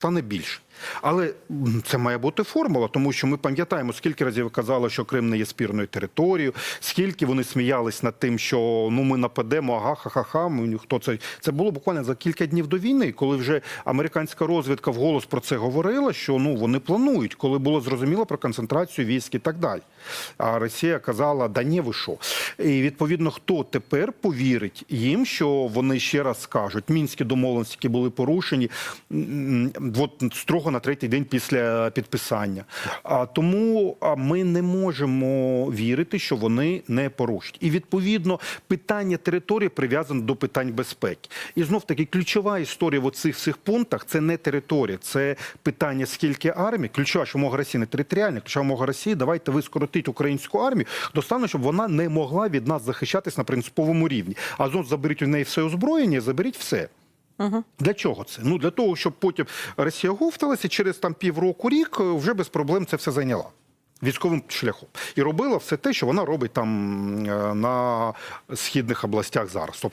та не більше. Але це має бути формула, тому що ми пам'ятаємо, скільки разів казали, що Крим не є спірною територією, скільки вони сміялись над тим, що ну ми нападемо, ага, ха-ха-ха. Хто це? Це було буквально за кілька днів до війни, коли вже американська розвідка вголос про це говорила, що ну вони планують, коли було зрозуміло про концентрацію військ і так далі. А Росія казала, да ні, ви що? І відповідно, хто тепер повірить їм, що вони ще раз скажуть, мінські домовленості, які були порушені, от строго на третій день після підписання. А тому ми не можемо вірити, що вони не порушать. І відповідно питання території прив'язане до питань безпеки. І знов таки ключова історія в цих всіх пунктах це не територія, це питання скільки армій. Ключова ж вимога Росії не територіальна, ключова вимога Росії. Давайте ви скоротить українську армію до стану, щоб вона не могла від нас захищатись на принциповому рівні. А знов заберіть у неї все озброєння, заберіть все. Для чого це? Ну для того, щоб потім Росія говталася через там півроку рік е, вже без проблем це все зайняла. Військовим шляхом і робила все те, що вона робить там е, на східних областях зараз. Тобто